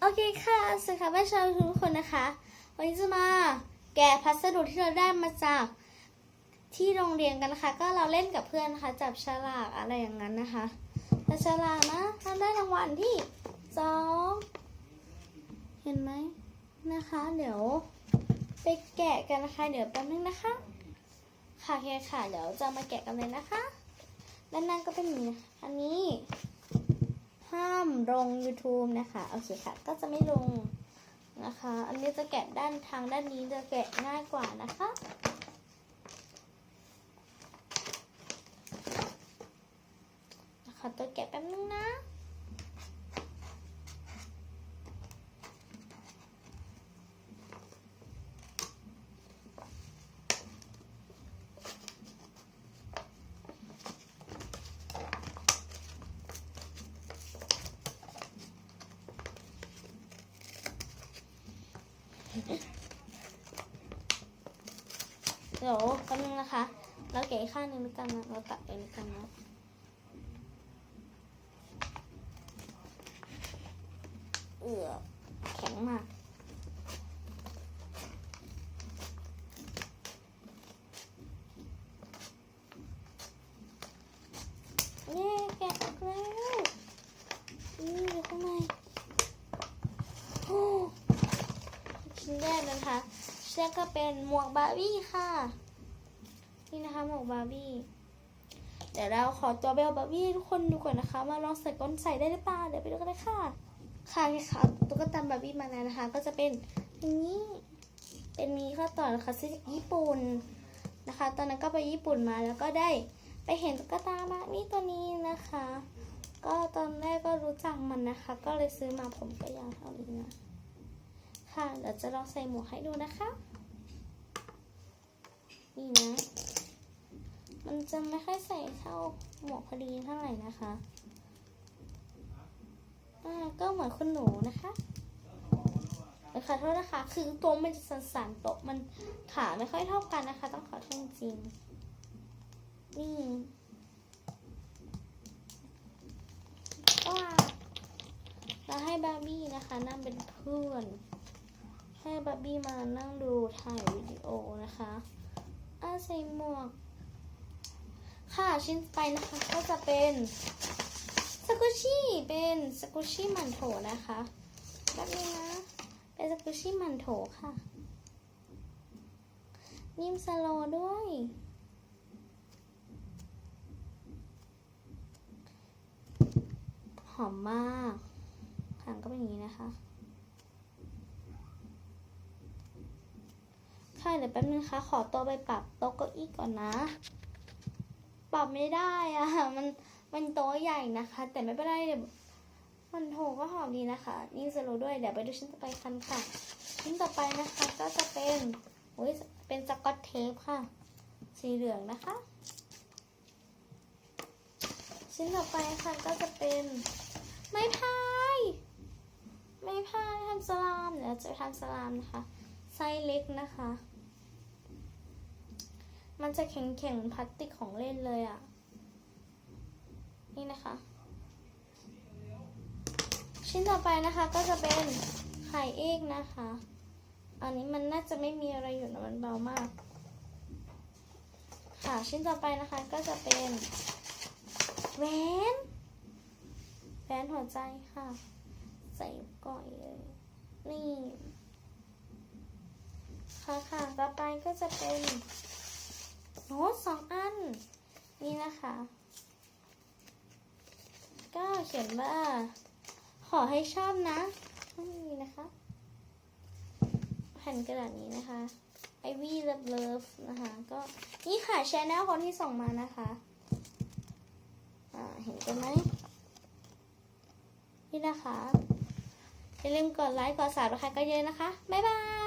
โอเคค่ะสวัสดีค่ะแม่ชาวทุกคนนะคะ วันนี้จะมาแกะพัสดุที่เราได้มาจากที่โรงเรียนกันนะคะ ก็เราเล่นกับเพื่อนนะคะ จับฉลากอะไรอย่างนั้นนะคะแต่ฉลากนะเราได้รางวัลที่สองเห็นไหมนะคะ เดี๋ยวไปแกะกันนะคะ เดี๋ยวแป๊บนึงนะคะ ค่ะโอเคค่ะ เดี๋ยวจะมาแกะกันเลยนะคะ ด้านหน้าก็เป็นอย่างนี้อันนี้ ห้ามลง YouTube นะคะโอเคค่ะ ก็จะไม่ลงนะคะ อันนี้จะแกะด้านทางด้านนี้จะแกะง่ายกว่านะคะนะคะตัวแกะแป๊บนึงนะ เดี๋ยวแป๊บนึงนะคะ เราแกะข้างหนึ่งด้วยกันนะเราตัดไปด้วยกันนะเออแข็งมาก เย้แกะออกแล้วนี่อยู่ข้างในโอ้ชิ้นแรกนะคะชิ้น แรกก็เป็นหมวกบาร์บี้ค่ะ นี่นะคะหมวกบาร์บี้เดี๋ยวเราขอตัวเบลบาร์บี้ทุกคนดูก่อนนะคะว่าลองใส่ก้นใส่ได้หรือเปล่าเดี๋ยวไปดูกันเลยค่ะ ค่ะนี่ค่ะตุ๊กตาบาร์บี้มาแล้วนะคะ ก็จะเป็นอย่างนี้เป็นมีข้อต่อนะคะซื้อจากญี่ปุ่นนะคะ ตอนนั้นก็ไปญี่ปุ่นมาแล้วก็ได้ไปเห็นตุ๊กตาบาร์บี้ตัวนี้นะคะ ก็ตอนแรกก็รู้จักมันนะคะ ก็เลยซื้อมาผมก็ยาวเท่านี้นะ ค่ะ เดี๋ยวจะลองใส่หมวกให้ดูนะคะ นี่นะ มันจะไม่ค่อยใส่เท่าหมวกพอดีเท่าไหร่นะคะอ่าก็เหมือนคุณหนูนะคะขอโทษนะคะ คือตัวมันจะสั่นๆโตะมันขาไม่ค่อยเท่ากันนะคะ ต้องขอโทษจริง นี่ว้าวแล้วให้บาร์บี้นะคะนั่งเป็นเพื่อน ให้บาร์บี้มานั่งดูถ่ายวิดีโอนะคะอาใส่หมวก ค่ะชิ้นไปนะคะก็จะเป็นสกุชี่เป็นสกุชี่มันโถนะคะแบบนี้นะ เป็นสกุชี่มันโถค่ะ นิ่มสโลด้วยหอมมากหางก็เป็นอย่างนี้นะคะ ค่ะเดี๋ยวแป๊บนึงคะขอตัวไปปรับโต๊ะเก้าอี้ก่อนนะ ปรับไม่ได้อะมันมันโต๊ะใหญ่นะคะ แต่ไม่เป็นไรเดี๋ยวมันโถก็หอมดีนะคะ นี่จะรู้ด้วยเดี๋ยวไปดูชิ้นต่อไปกันค่ะ ชิ้นต่อไปนะคะก็จะเป็นโอ้ยเป็นสกอตเทปค่ะ สีเหลืองนะคะ ชิ้นต่อไปค่ะก็จะเป็นไม้พายไม้พายทำสลามเดี๋ยวจะทำสลามนะคะไซส์เล็กนะคะ มันจะแข็งๆเหมือนพลาสติกของเล่นเลยอะ่ะ นี่นะคะ ชิ้นต่อไปนะคะก็จะเป็นไข่เอกนะคะ อันนี้มันน่าจะไม่มีอะไรอยู่นะมันเบามาก ค่ะชิ้นต่อไปนะคะก็จะเป็นแหวนแหวนหัวใจค่ะ ใส่ก่อยเลย นี่ ค่ะค่ะต่อไปก็จะเป็น โน้ตสองอัน นี่นะคะ ก็เขียนว่า ขอให้ชอบนะนี่นะคะ แผ่นกระดาษนี้นะคะ I V Love Love นะคะ ก็นี่ค่ะชแนลคนที่ส่งมานะคะ อ่า เห็นกันไหมนี่นะคะอย่าลืมกดไลค์กดซับสไครต์ก็เยอะนะคะ บ๊ายบาย